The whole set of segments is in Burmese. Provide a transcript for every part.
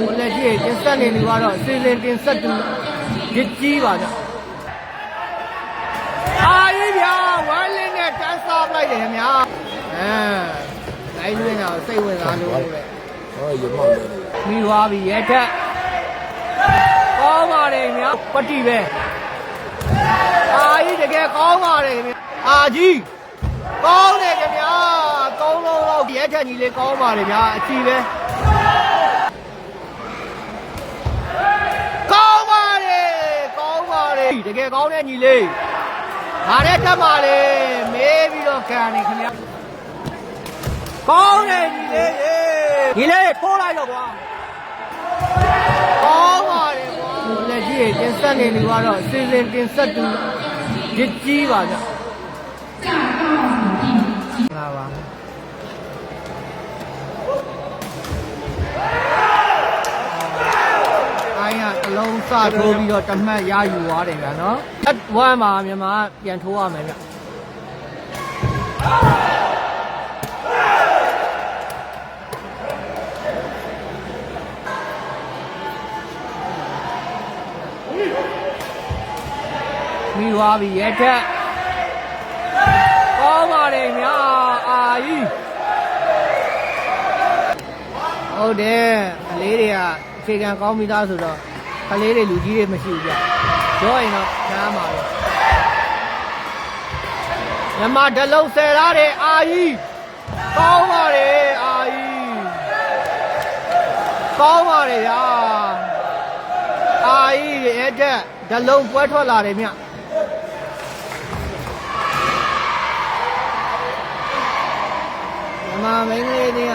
ဟိုလက်ကြီးတင်ဆက်နေလူကတော့စီစဉ်တင်ဆက်သူရစ်ကြီးပါဗျအာကြီးဗျာဝမ်းလင်းနဲ့တန်းစားပလိုက်တယ်ဗျာအဲတိုင်းလွင်းတာစိတ်ဝင်စားလို့ပဲဟောရမောက်နေတယ်မိသွားပြီရဲထက်ကောင်းပါတယ်ဗျာပတိပဲအာကြီးတကယ်ကောင်းပါတယ်ဗျာအာကြီးကောင်းတယ်ခင်ဗျာကောင်းလုံးတော့ရဲထက်ကြီးလေးကောင်းပါတယ်ဗျာအကြည့်ပဲ င်းပါတယ်တကယ်ကောင်းတဲ့ညီလေးငါနဲ့တက်ပါလေမေးပြီးတော့ခံနေခင်ဗျာကောင်းတယ်ညီလေးရေညီလေးထိုးလိုက်တော့ကွာကောင်းပါတယ်ကွာလက်ကြီးတင်ဆက်နေလူကတော့အစီအစဉ်တင်ဆက်သူရစ်ကြီးပါဗျ စ်လုံးစထိုးပြီးတော့တမတ်ရယူသွားတယ်ဗျာနော်အဝမ်းမှာမြန်မာပြန်ထိုးရမယ်ဗျမိသွားပြီရဲထက်ကောင်းပါတယ်မြာအာကြီးဟုတ်တယ်ကလေးတွေကအခြေခံကောင်းပြီးသားဆိုတော့ ကလေးတွေလူကြီးတွေမရှိဘူးကြပြောရင်တော့နားမှာပဲမြမဓလုံးဆယ်ထားတယ်အာကြီးကောင်းပါတယ်အာကြီးကောင်းပါတယ်ဗျာအာကြီးရဲထက်ဓလုံးပွဲထွက်လာတယ်မြမြန်မာမင်းကလေးတွေက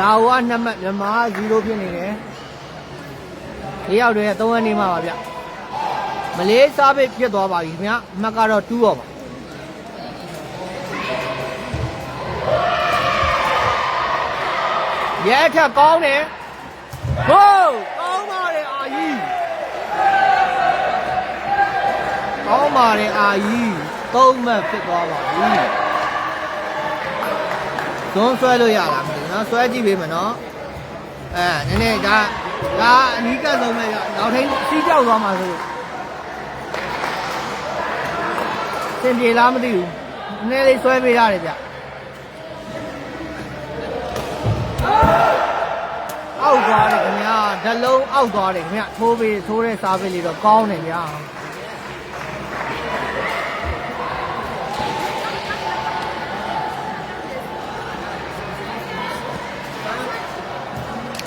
လာဝါနှစ်မှတ်မြန်မာ0ဖြစ်နေတယ်။ဒီရောက်တွေ3ရက်နေမှာပါဗျ။မလေးစားပိတ်ဖြစ်သွားပါပြီခင်ဗျာ။အမှတ်ကတော့2ရောပါ။ရဲထက်ကောင်းတယ်။ဟိုးကောင်းပါတယ်အာကြီး။ကောင်းပါတယ်အာကြီး။သုံးမှတ်ဖြစ်သွားပါပြီ။သွန်းဆွဲလို့ရလားမသိဘူး နော်ဆွဲကြည့်ပေးမယ်နော်အဲနည်းနည်းဒါဒါအနီးကပ်ဆုံးပဲရနောက်ထိန်စီးကြောက်သွားမှာဆိုလို့စင်ပြေလားမသိဘူးနည်းနည်းလေးဆွဲပေးရတယ်ဗျအောက်သွားတယ်ခင်ဗျာဓလုံးအောက်သွားတယ်ခင်ဗျာထိုးပေးထိုးတဲ့စားပေးလေးတော့ကောင်းတယ်ဗျာ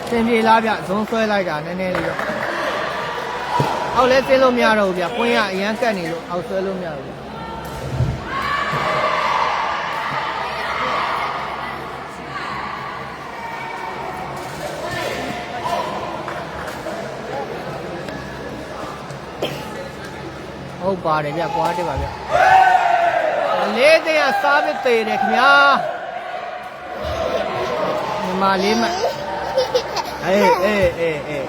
စင်ပြေလားဗျဇုံဆွဲလိုက်တာနည်းနည်းလေးတော့အောက်လဲဆင်းလို့မရတော့ဘူးဗျပွင့်ရအရန်ကတ်နေလို့အောက်ဆွဲလို့မရဘူးဗျဟုတ်ပါတယ်ဗျကွာတက်ပါဗျလေးတဲ့စားပြီးသေးတယ်ခင်ဗျာညီမလေးမ အေးအေးအေးအေး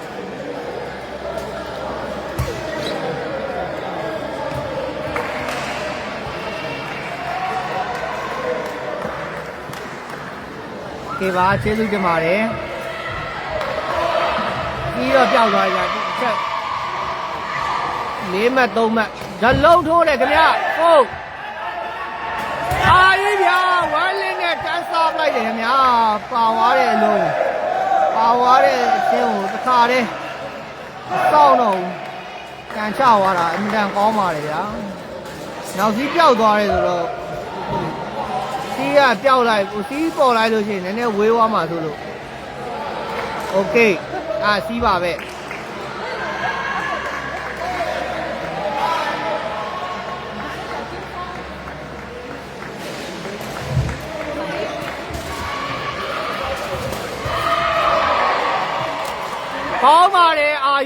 ကဲပါကျေးဇူးတင်ပါတယ်ပြီးတော့ပြောက်သွားကြဒီချက်လေးမှတ်သုံးမှတ်ဇလုံးထိုးတယ်ခင်ဗျဟုတ်အာကြီးဗျာဝမ်းလင်းနဲ့တန်းစားပလိုက်တယ်ခင်ဗျာပါသွားတယ်အလုံး ပါသွားတဲ့အချင်းကိုတစ်ခါတည်းမစောင့်တော့ဘူးကန်ချသွားတာအမြဲတမ်းကောင်းပါတယ်ဗျာနောက်စီးပြောက်သွားတယ်ဆိုတော့စီးကပြောက်လိုက်စီးပေါ်လိုက်လို့ရှိရင်နည်းနည်းဝေးသွားမှာဆိုလို့โอเคအာစီးပါပဲ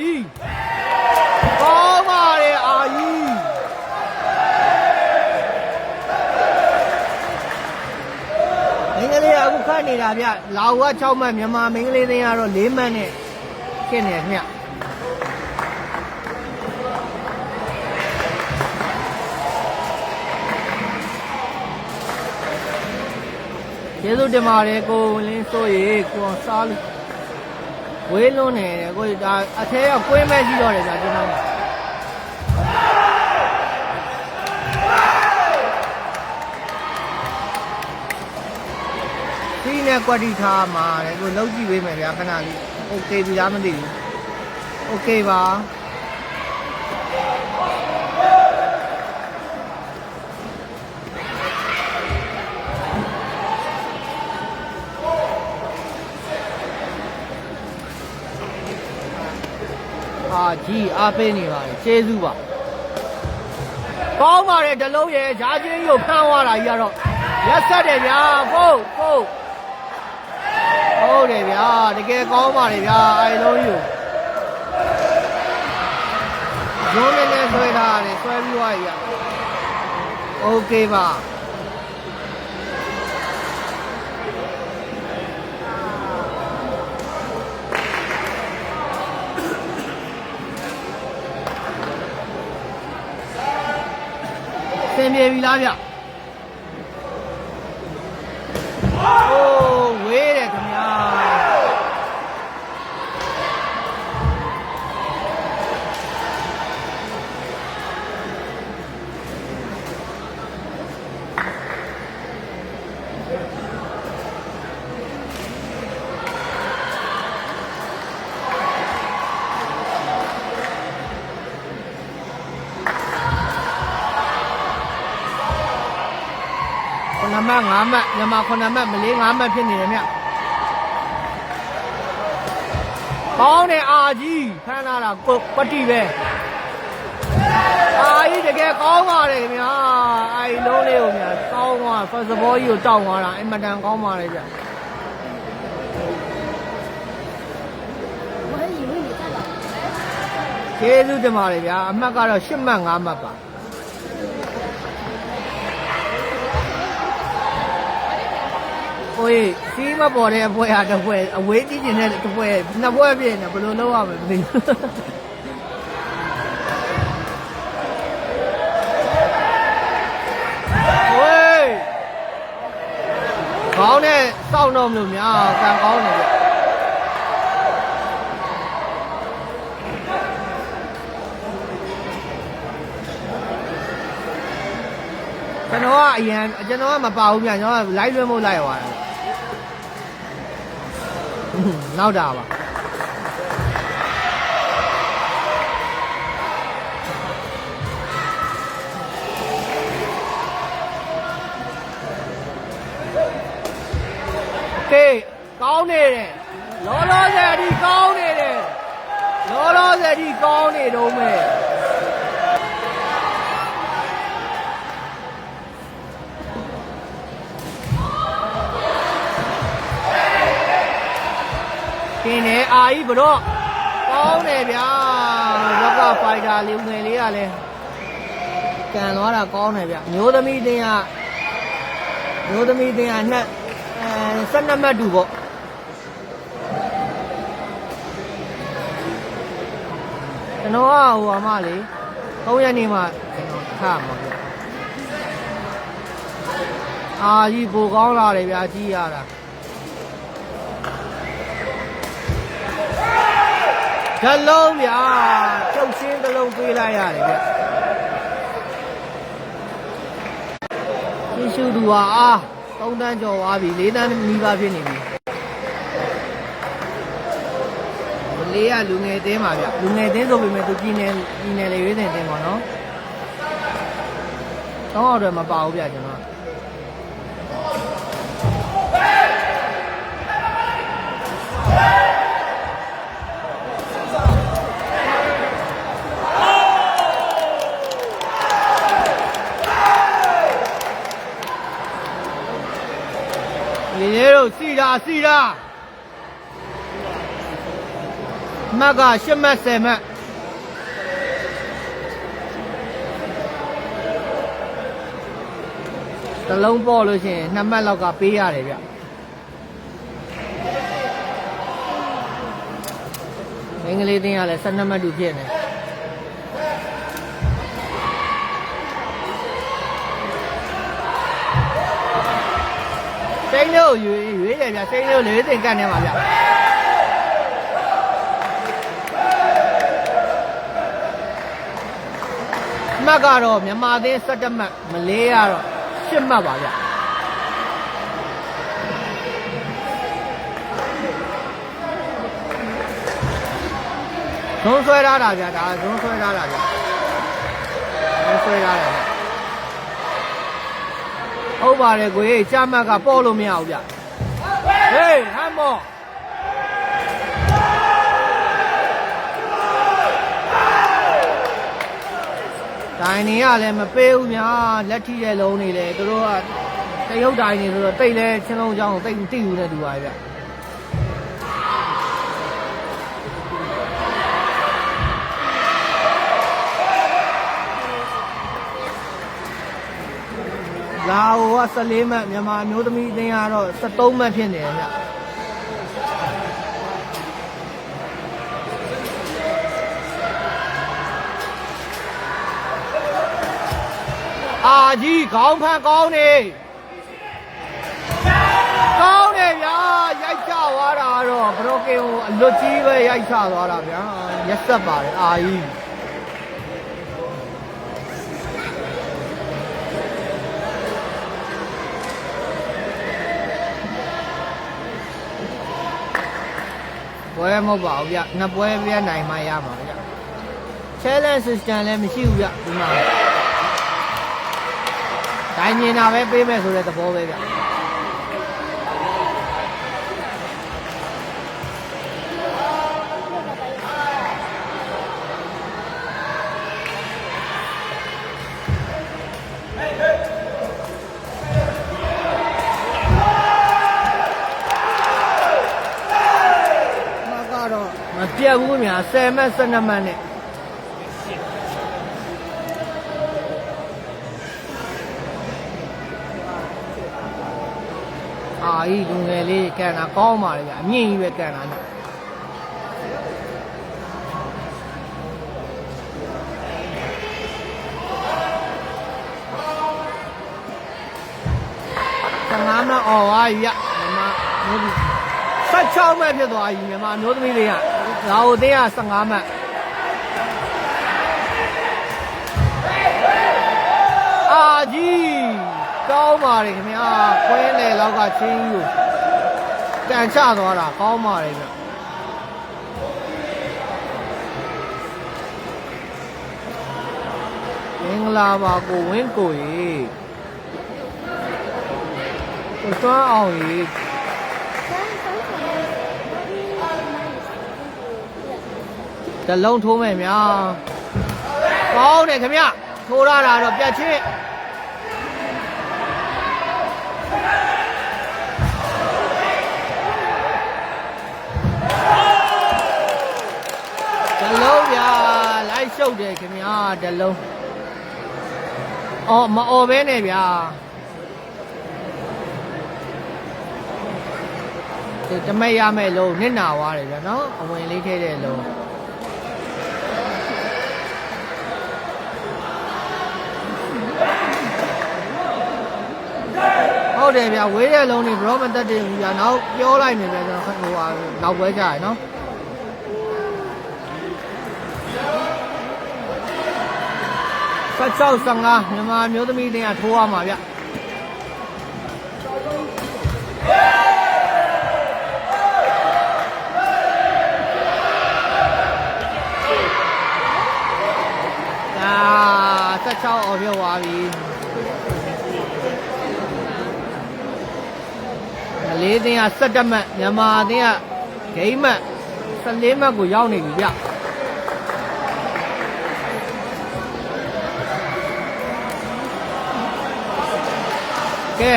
ကြီးကောင်းပါတယ်အာကြီးမင်္ဂလေးကအခုခတ်နေတာဗျလာဝက6မှတ်မြန်မာမင်္ဂလေးသိန်းကတော့4မှတ်နဲ့ဖြစ်နေတယ်ခင်ဗျကျေးဇူးတင်ပါတယ်ကိုဝင်လင်းစိုးရေကိုအောင်စားလို့ ဝေးလွန်းနေတယ်ကိုဒါအထဲကကွင်းမဲ့ရှိတော့တယ်ဗျာကျွန်တော်ဒီနဲ့ကွက်တီထားမှာတဲ့ကိုလုံးကြည့်ပေးမယ်ဗျာခဏလေးโอเคပြီလားမသိဘူးโอเคပါ ကြီးအားပေးနေပါတယ်ကျေးဇူးပါကောင်းပါတယ်တလုံးရဲ့ဂျာချင်းကြီးကိုဖမ်းသွားတာကြီးကတော့ရက်ဆက်တယ်ဗျာဖို့ဖို့ဟုတ်တယ်ဗျာတကယ်ကောင်းပါတယ်ဗျာအဲလုံးကြီးကိုဇုံးနေနဲ့ဆွဲထားရတယ်ဆွဲပြီးသွားပြီဗျာโอเคပါ သင်ပြေပြီလားဗျအိုးဝေးတယ်ခင်ဗျာ မတ်9မတ်မြန်မာ9မတ်မလေး9မတ်ဖြစ်နေတယ်မြတ်ပေါင်းတယ်အာကြီးဖမ်းလာတာကိုပတိပဲအာကြီးတကယ်ကောင်းပါတယ်ခင်ဗျာအဲ့ဒီလုံးလေးကိုမြတ်ကောင်းသွား first ball ကြီးကိုတောက်သွားတာအင်မတန်ကောင်းပါတယ်ဗျာကျေးဇူးတင်ပါတယ်ဗျာအမှတ်ကတော့8မှတ်9မှတ်ပါ ကိုကြီးစီးမပေါ်တဲ့အပွဲဟာတစ်ပွဲအဝေးကြီးကျင်တဲ့တစ်ပွဲနှစ်ပွဲပြည့်နေဘယ်လိုလုပ်ရမလဲမသိဘူးဝေးကောင်းတဲ့စောင့်တော့မလို့များကံကောင်းတယ်ဗျကျွန်တော်ကအရင်ကျွန်တော်ကမပါဘူးဗျကျွန်တော်က live လွှင့်ဖို့လိုက်သွားတာ နောက်တာပါကဲကောင်းနေတယ်လောလောဆယ်အဒီကောင်းနေတယ်လောလောဆယ်အဒီကောင်းနေတော့မယ် ကင်းနေအာကြီးဘတော့ကောင်းတယ်ဗျာဘက်ကဖိုက်တာလေးငယ်လေးကလည်းကန်သွားတာကောင်းတယ်ဗျမျိုးသမီးတင်းကမျိုးသမီးတင်းကနှစ်အဲ12မှတ်တူပေါ့ကျွန်တော်ကဟိုအမလေး3ရက်နေမှကျွန်တော်ခါမှာဗျအာကြီးပိုကောင်းလာတယ်ဗျာကြည့်ရတာ ဓလုံးဗျာကျုပ်ရှင်းတစ်လုံးပေးလိုက်ရတယ်ဗျရှင်းရှုသူဟာအာ3တန်းကျော်သွားပြီ4တန်းနီးပါးဖြစ်နေပြီလေးကလူငယ်တင်းပါဗျလူငယ်တင်းဆိုပေမဲ့သူပြည်နယ်ပြည်နယ်လေရွေးတင်တင်းပါနော်တော့အောက်တော့မပါဘူးဗျကျွန်တော် လေးတို့စီတာစီတာမက်က8မှတ်10မှတ်တစ်လုံးပေါ့လို့ရှိရင်2မှတ်လောက်ကပေးရတယ်ဗျမင်္ဂလေးတင်းကလည်း12မှတ်တူဖြစ်နေ မ့်လေးကိုရွေးရွေးတယ်ဗျစိမ့်လေးကိုလေးသိင်ကတ်နေပါဗျမှတ်ကတော့မြန်မာသင်း17မှတ်မလေးကတော့10မှတ်ပါဗျဇုံးဆွဲထားတာဗျဒါဇုံးဆွဲထားတာဗျဇုံးဆွဲထားတယ်ဗျ ဟုတ်ပါတယ်ကိုကြီးကြာမှတ်ကပေါ့လို့မရဘူးဗျဟေးဟမ်မောဒိုင်နေကလည်းမပေးဘူးများလက်ထိတဲ့လုံးနေလေသူတို့ကတရုတ်ဒိုင်နေဆိုတော့တိတ်လဲချင်းလုံးအကြောင်းကိုတိတ်မသိဘူးနဲ့တူပါဗျ လာအိုက14မှတ်မြန်မာအမျိုးသမီးအသင်းကတော့73မှတ်ဖြစ်နေတယ်ဗျအာကြီးခေါင်းဖန်ကောင်းနေကောင်းတယ်ဗျာရိုက်ချသွားတာတော့ဘရိုကင်ကိုအလွတ်ကြီးပဲရိုက်ချသွားတာဗျာရက်ဆက်ပါတယ်အာကြီး ပွဲမဟုတ်ပါဘူးဗျနှစ်ပွဲပြနိုင်မှရမှာဗျ challenge system လည်းမရှိဘူးဗျဒီမှာတိုင်းမြင်တာပဲပေးမယ်ဆိုတဲ့သဘောပဲဗျ တ်ဘူးများ10မှတ်12မှတ်နဲ့အာကြီးလူငယ်လေးကန်တာကောင်းပါလေဗျအမြင့်ကြီးပဲကန်တာနဲ့သမားမအော်ဝါကြီးရမြန်မာမျိုးဒီ16မှတ်ဖြစ်သွားပြီမြန်မာမျိုးသမီးတွေက လာအိုသေးက15မှတ်အာကြီးကောင်းပါလေခင်ဗျာခွင်းလေလောက်ကချင်းကြီးကိုတန်ချသွားတာကောင်းပါလေဗျမင်္ဂလာပါကိုဝင်းကိုကြီးကိုစွမ်းအောင်ကြီး တလုံးထိုးမယ်ဗျာကောင်းတယ်ခင်ဗျထိုးရတာတော့ပြတ်ချင်းတလုံးဗျာလိုက်ရှုပ်တယ်ခင်ဗျာတလုံးအော်မအော်ပဲနဲ့ဗျာဒီတမိတ်ရမယ်လို့နစ်နာသွားတယ်ဗျာနော်အဝင်လေးထဲတဲ့လုံး ဟုတ်တယ်ဗျဝေးတဲ့လုံးတွေဘရောမတက်တယ်ဘူးဗျနောက်ပြောလိုက်နေပဲကျွန်တော်ဟိုဟာနောက်ပွဲကြရနော်ဆက်ချောက်15မြန်မာမျိုးသမီးတွေကထိုးရမှာဗျအာဆက်ချောက်အော်ပြောသွားပြီ လေးသင်းက17မှတ်မြန်မာသင်းကဂိမ်းမှတ်14မှတ်ကိုရောက်နေပြီဗျကဲ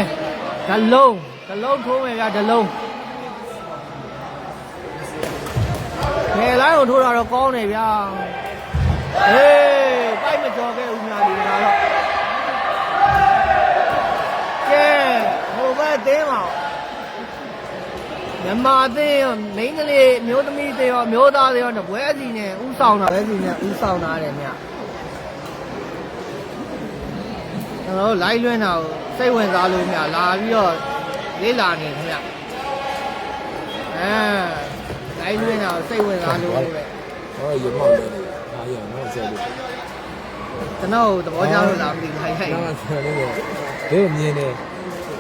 ဓလုံးဓလုံးထိုးမယ်ဗျဓလုံးကဲလိုင်းကိုထိုးတာတော့ကောင်းတယ်ဗျာဟေးပိုက်မကျော်ခဲ့ဦးများဒီကတော့ကဲဟိုဘက်သင်းပါ မြန်မာအသင်းရောမိန်းကလေးမျိုးသမီးတွေရောမျိုးသားတွေရောတပွဲစီနဲ့ဥဆောင်တာပဲစီနဲ့ဥဆောင်တာတယ်မြကျွန်တော်တို့ live လွှင့်တာကိုစိတ်ဝင်စားလို့မြလာပြီးတော့လေးလာနေခင်ဗျအဲလိုက်လွင်းတော့စိတ်ဝင်စားလို့ပဲဟောရမောက်နေအားရတော့ဆက်လို့ကျွန်တော်သဘောကျလို့လားမသိဘူးဟိုက်ဟိုက်နားဆက်နေတယ်ဒီမြင်နေ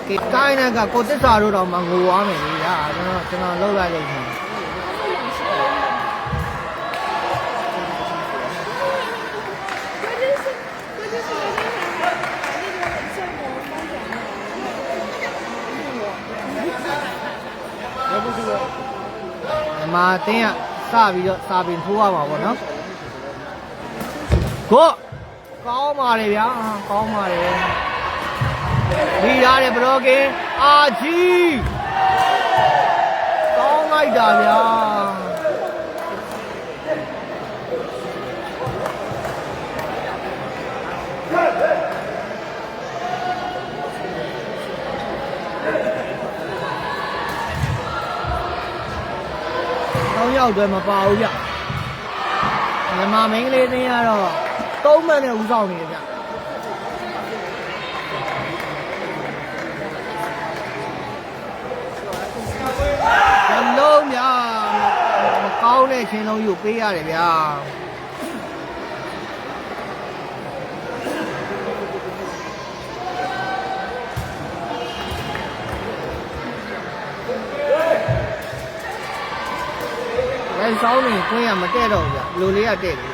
ကဲကိုင်းနဲ့ကကိုတစ္ဆာတို့တော့မငိုသွားမယ်လေဒါကျွန်တော်ကျွန်တော်လှုပ်လိုက်လို့ရှင်ဒီမှာအတင်းကစပြီးတော့စာပင်ထိုးရမှာပေါ့နော်ကိုကောင်းပါလေဗျာကောင်းပါလေ ဒီရတယ်ဘရောကင်အာကြီးကောင်းလိုက်တာဗျာတောင်းရောက်တယ်မပါဘူးဗျမြန်မာမင်းကလေးသင်းကတော့သုံးမှတ်နဲ့ဦးဆောင်နေတယ်ဗျဇလုံး ဗျာမကောင်းတဲ့ချင်းလုံးယူပေးရတယ်ဗျာဝယ်ဆောင်နေခွင့်ရမတဲ့တော့ဘူးဗျလူလေးကတဲ့တယ်ဗျ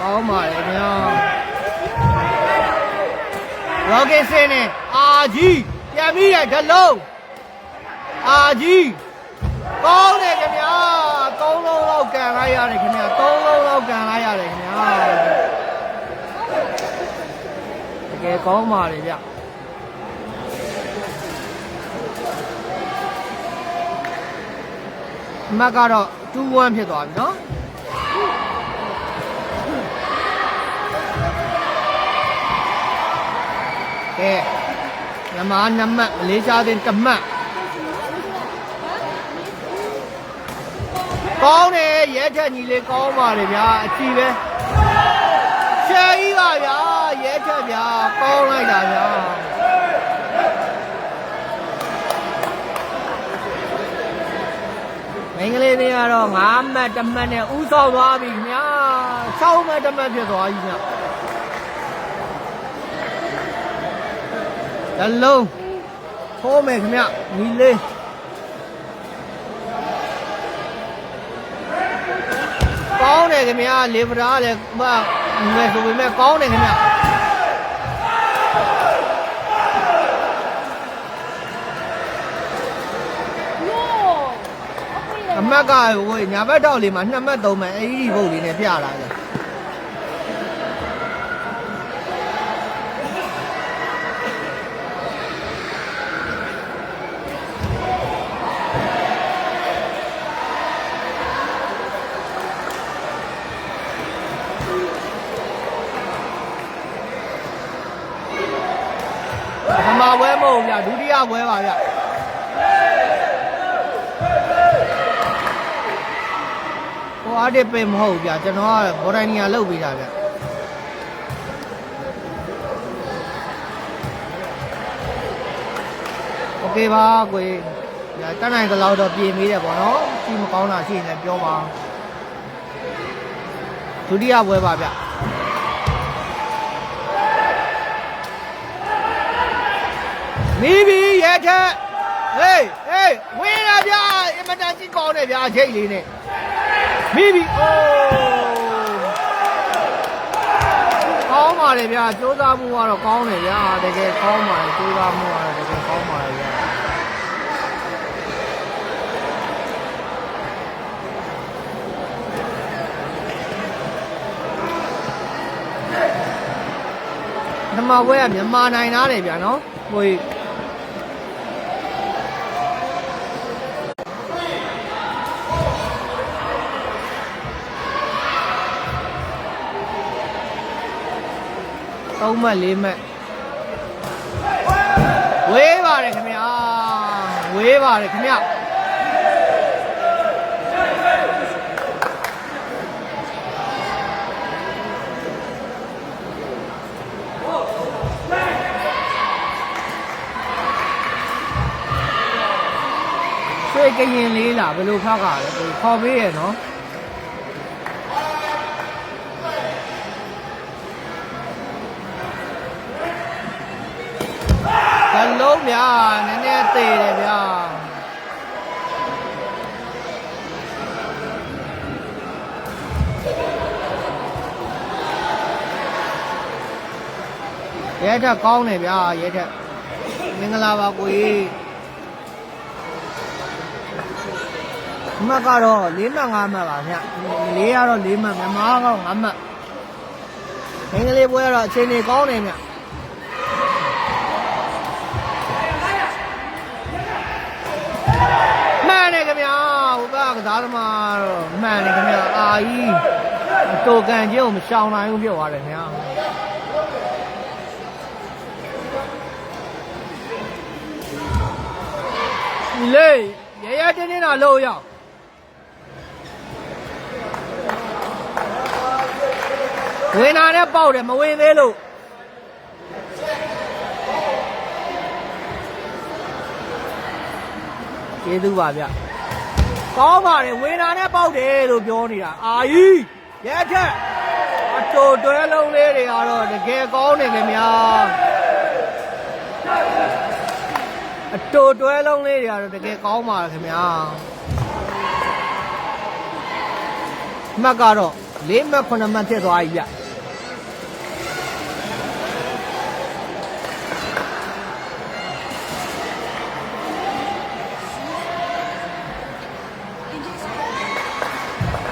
ကောင်းပါလေဗျာ ရောကင်စင်းနဲ့အာကြီးပြန်ပြီးရဓလုံးအာကြီးကောင်းတယ်ခင်ဗျာသုံးလုံးလောက်ကန်လိုက်ရတယ်ခင်ဗျာသုံးလုံးလောက်ကန်လိုက်ရတယ်ခင်ဗျာတကယ်ကောင်းပါလေဗျအမတ်ကတော့2-1ဖြစ်သွားပြီနော် ကဲမြန်မာနမတ်မလေးရှားတင်တမတ်ကောင်းတယ်ရဲထက်ညီလေးကောင်းပါလေဗျာအကြည့်ပဲရှယ်ကြီးပါဗျာရဲထက်ဗျာကောင်းလိုက်တာဗျာမင်္ဂလေးတွေကတော့9မှတ်တမှတ်နဲ့ဥဆောင်သွားပြီခင်ဗျာ6မှတ်တမှတ်ဖြစ်သွားပြီခင်ဗျာ ဇလုံးထိုးမယ်ခင်ဗျညီလေးကောင်းတယ်ခင်ဗျလေဗရာလည်းမမယ်ဆိုပေမဲ့ကောင်းတယ်ခင်ဗျအမတ်ကဟိုညာဘက်တော့လေးမှာနှစ်မှတ်သုံးမှတ်အဲ့ဒီဘုတ်လေးနဲ့ပြလာတယ်ပထမပွဲမဟုတ်ဗျဒုတိယ ပွဲပါဗျဟိုအားတစ်ပင်မဟုတ်ဗျကျွန်တော်ကဘော်ဒိုင်နီယာလုတ်ပေးတာဗျโอเคပါကိုညတက်နိုင်သလောက်တော့ပြင်ပေးတယ်ပေါ့နော်ရှိမကောင်းတာရှိရင်လည်းပြောပါဒုတိယပွဲပါဗျ မိပြီရဲထက်ဟေးဟေးဝင်းလာဗျာအင်မတန်ကြီးကောင်းတယ်ဗျာအချိန်လေးနဲ့မိပြီအိုးကောင်းပါလေဗျာစူးစမ်းမှုကတော့ကောင်းတယ်ဗျာတကယ်ကောင်းပါလေစူးစမ်းမှုကတော့တကယ်ကောင်းပါလေဗျာပထမပွဲကမြန်မာနိုင်သားတယ်ဗျာနော်ဟို 3မှတ်4မှတ်ဝေးပါတယ်ခင်ဗျာဝေးပါတယ်ခင်ဗျာွေကရင်လေးလားဘယ်လိုဖောက်ကလဲခေါ်ပေးရနော် နည်းနည်းသေးတယ်ဗျာရဲထက်ကောင်းတယ်ဗျာရဲထက်မင်္ဂလာပါကိုကြီးအမှတ်ကတော့၄မှတ်၅မှတ်ပါဗျလေးကတော့၄မှတ်မြန်မာကတော့၅မှတ်မင်္ဂလေးပွဲကတော့အချိန်ကြီးကောင်းတယ်ဗျမှန်တယ်ခင်ဗျာဟို ကကစားသမားတော့မှန်တယ်ခင်ဗျာအာကြီးတိုကန်ချင်းကိုမရှောင်နိုင်ဘူးဖြစ်သွားတယ်ခင်ဗျာလေရရတင်းတင်းတော့လို့ရအောင်ဝင်လာနဲ့ပေါက်တယ်မဝင်သေးလို့ကျေးဇူးပါဗျ ကောင်းပါတယ်ဝင်လာနဲ့ပေါက်တယ်လို့ပြောနေတာအာကြီးရဲထက်အတူတွဲလုံးလေးတွေကတော့တကယ်ကောင်းနေခင်ဗျာအတူတွဲလုံးလေးတွေကတော့တကယ်ကောင်းပါခင်ဗျာမှတ်ကတော့၄မှတ်9မှတ်ဖြစ်သွားပြီဗျ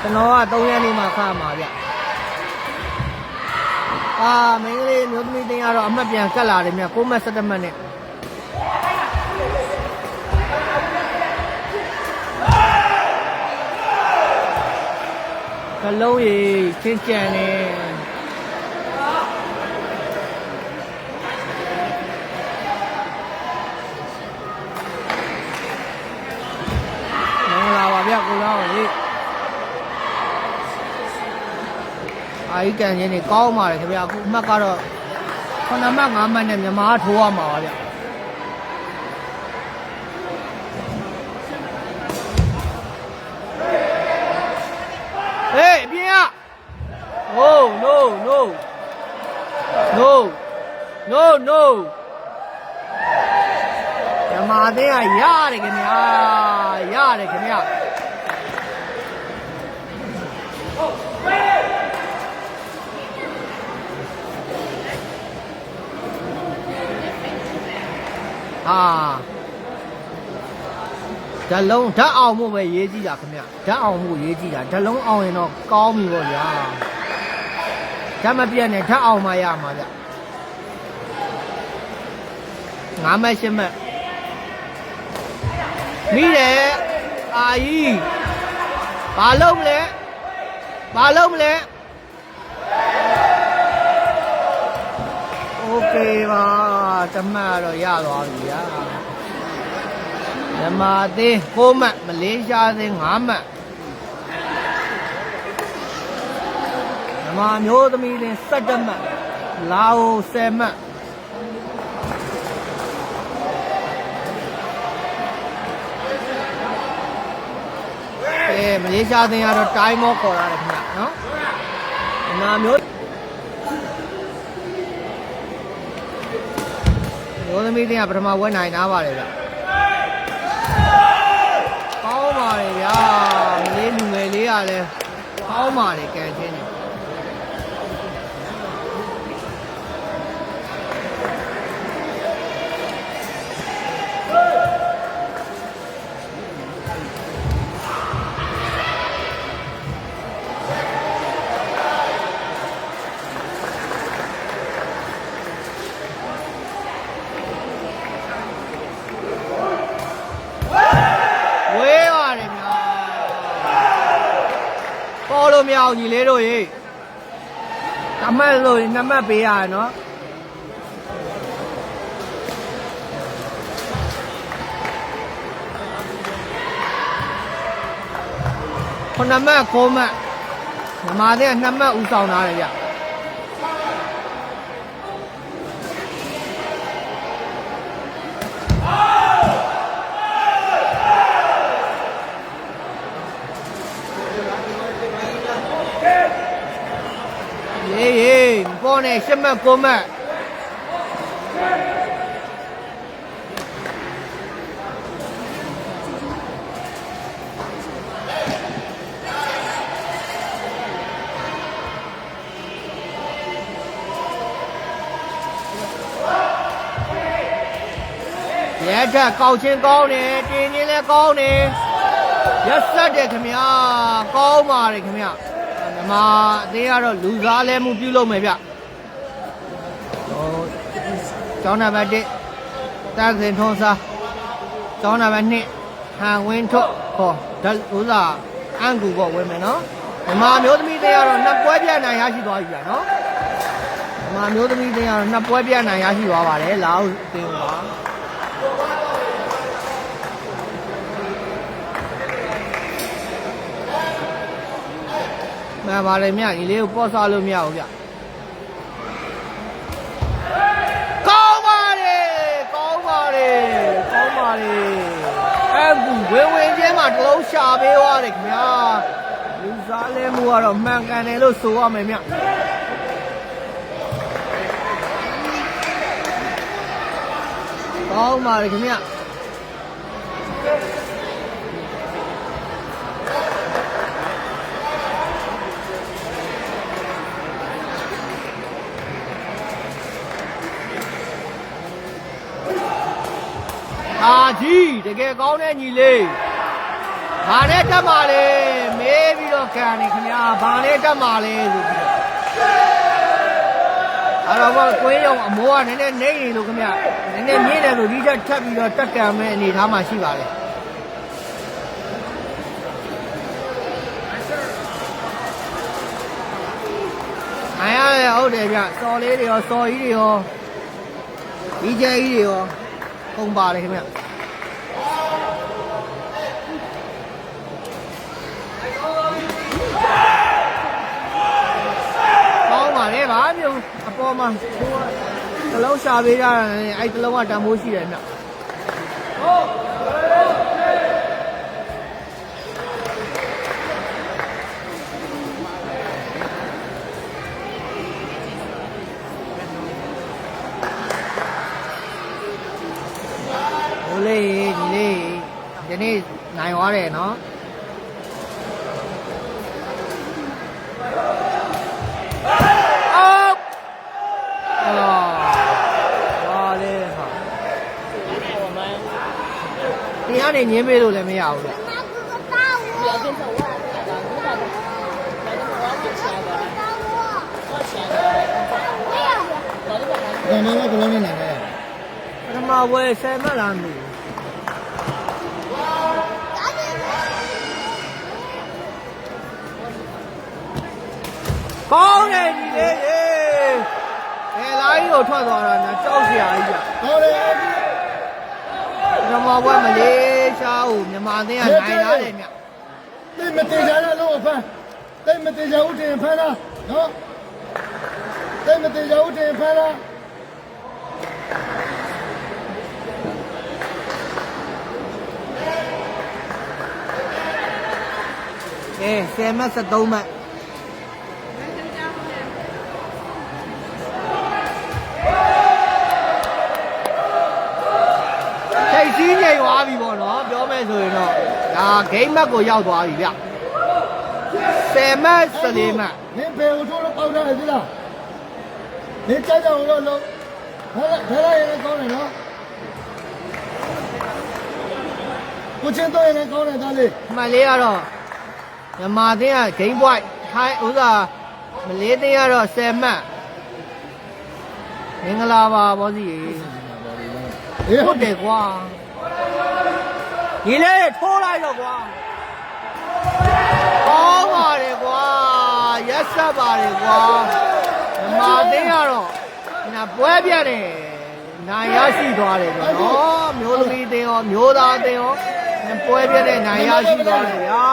ကျွန်တော်က3ရက်နေမှခါမှာဗျအာမင်းကလေးမျိုးသမီးတင်းကတော့အမှတ်ပြန်ကတ်လာတယ်မြတ်9မှတ်17မှတ်နဲ့ကလုံးရီချင်းကြံနေမင်္ဂလာပါဗျကိုလောင်းလေး အာကြီးကန်ချင်းနေကောင်းပါတယ်ခင်ဗျအခုအမှတ်ကတော့9မှတ်5မှတ်နဲ့မြန်မာထိုးရမှာပါဗျဟေးအပြင်က No no no no no no မြန်မာသေးကရတယ်ခင်ဗျာရတယ်ခင်ဗျာ ဟာဓာတ်လုံးဓာတ်အောင်မှုပဲရေးကြည့်တာခင်ဗျဓာတ်အောင်မှုရေးကြည့်တာဓာတ်လုံးအောင်ရင်တော့ကောင်းပြီပေါ့ဗျာဓာတ်မပြတ်နဲ့ဓာတ်အောင်မှရမှာဗျငါးမက်ရှစ်မက်မိတယ်အာကြီးဘာလုံးမလဲဘာလုံးမလဲโอเคပါ တမတ်တော့ရသွားပြီဗျာမြန်မာသေး6မှတ်မလေးရှားသေး5မှတ်မြန်မာမျိုးသမီးလင်း17မှတ်လာအို10မှတ်အဲမလေးရှားသေးကတော့တိုင်းမောခေါ်ရတယ်ခင်ဗျနော်မြန်မာမျိုး မျိုးသမီးတင်းကပထမဝက်နိုင်သားပါတယ်ဗျကောင်းပါလေဗျာမလေးလူငယ်လေးကလည်းကောင်းပါလေကဲချင်း အောင်ညီလေးတို့ရေတမတ်လို့နမတ်ပေးရနော်ခုနမတ်ကိုမတ်ညီမတဲ့နှစ်မတ်ဦးဆောင်ထားတယ်ဗျ ကောနဲ့ရှစ်မှတ်ကိုမှတ်ရဲထက်ကောက်ချင်းကောင်းတယ်တင်းချင်းလည်းကောင်းတယ်ရက်ဆက်တယ်ခင်ဗျာကောင်းပါတယ်ခင်ဗျာမြမအသေးကတော့လူစားလဲမှုပြုလုပ်မယ်ဗျဟို ကျောင်းနံပါတ်1တန်းစင်ထုံးစားကျောင်းနံပါတ်2ဟန်ဝင်းထုတ်ဟောဓာတ်ဥစားအန်ကူပေါ့ဝင်မယ်နော်မြမမျိုးသမီးတွေကတော့နှစ်ပွဲပြတ်နိုင်ရရှိသွားပြီဗျာနော်မြမမျိုးသမီးတွေကတော့နှစ်ပွဲပြတ်နိုင်ရရှိသွားပါတယ်လာဦးအတင်းပါမှန်ပါတယ်မြညီလေးကိုပေါ့ဆလို့မရဘူးဗျ ပါတယ်အခုဝင်းဝင်းချင်းမှာတစ်လုံးရှာပေးသွားတယ်ခင်ဗျာလူစားလဲမှုကတော့မှန်ကန်တယ်လို့ဆိုရမယ်မြကောင်းပါတယ်ခင်ဗျာ ဟာကြီးတကယ်ကောင်းတဲ့ညီလေးဘာနဲ့တက်မှာလဲမေးပြီးတော့ခံနေခင်ဗျာဘာနဲ့တက်မှာလဲဆိုပြီးတော့အဲ့တော့ကွင်းရုံအမိုးကနည်းနည်းနေရင်လို့ခင်ဗျာနည်းနည်းမြင့်တယ်လို့ဒီချက်ထပ်ပြီးတော့တက်ကြံမဲ့အနေထားမှာရှိပါလေ။နိုင်ရတယ်ဟုတ်တယ်ဗျ။စော်လေးတွေရောစော်ကြီးတွေရောဒီကျဲကြီးတွေရော ပုံပါတယ်ခင်ဗျကောင်းပါလေဗာမျိုးအပေါ်မှာတလုံးရှာပေးကြတာနဲ့အဲ့တလုံးကတန်ဖိုးရှိတယ်မြတ်ဟို လေးညီလေးဒီနေ့နိုင်သွားတယ်နော်အော်အော်လေဟာဒီကနေညင်းပေးလို့လည်းမရဘူးလေဘယ်မှာလဲဘယ်လိုနဲ့နိုင်လဲပထမဝယ်ဆယ်မှတ်လားမသိဘူး ကောင်းတယ်ဒီလေးရေဘယ်လာကြီးကိုထွက်သွားတာညာကြောက်စရာကြီးဗျဟောလေပထမဝယ်မလေးရှားကိုမြန်မာသင်းကနိုင်လာတယ်မြတိတ်မတေချာတော့လုံးအဖမ်းတိတ်မတေချာဦးတင်ဖမ်းလားနော်တိတ်မတေချာဦးတင်ဖမ်းလားအဲဆယ်မှတ်73မှတ် ဂိမ်းမတ်ကိုရောက်သွားပြီဗျ10မှတ်14မှတ်နင်ဘယ်ကိုထိုးလို့ပေါက်ထားရသေးလားနင်ကြောက်ကြောက်လို့လုံးဘယ်ဘယ်လိုက်ရင်ကောင်းတယ်နော်ကိုချင်းတော့ရင်ကောင်းတယ်သားလေးအမှန်လေးကတော့မြန်မာသင်းကဂိမ်းပွိုက်ထိုင်းဥစားမလေးသင်းကတော့10မှတ်မင်္ဂလာပါဘောစီအေးဟုတ်တယ်ကွာ ဒီလေထိုးလိုက်တော့ကွာကောင်းပါတယ်ကွာရက်ဆက်ပါတယ်ကွာဓမ္မသိန်းကတော့နာပွဲပြတ်တယ်နိုင်ရရှိသွားတယ်ကွာနော်မျိုးသမီးသိန်းရောမျိုးသားသိန်းရောပွဲပြတ်တဲ့နိုင်ရရှိသွားတယ်ဗျာ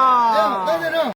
အေးဘယ်နေတော့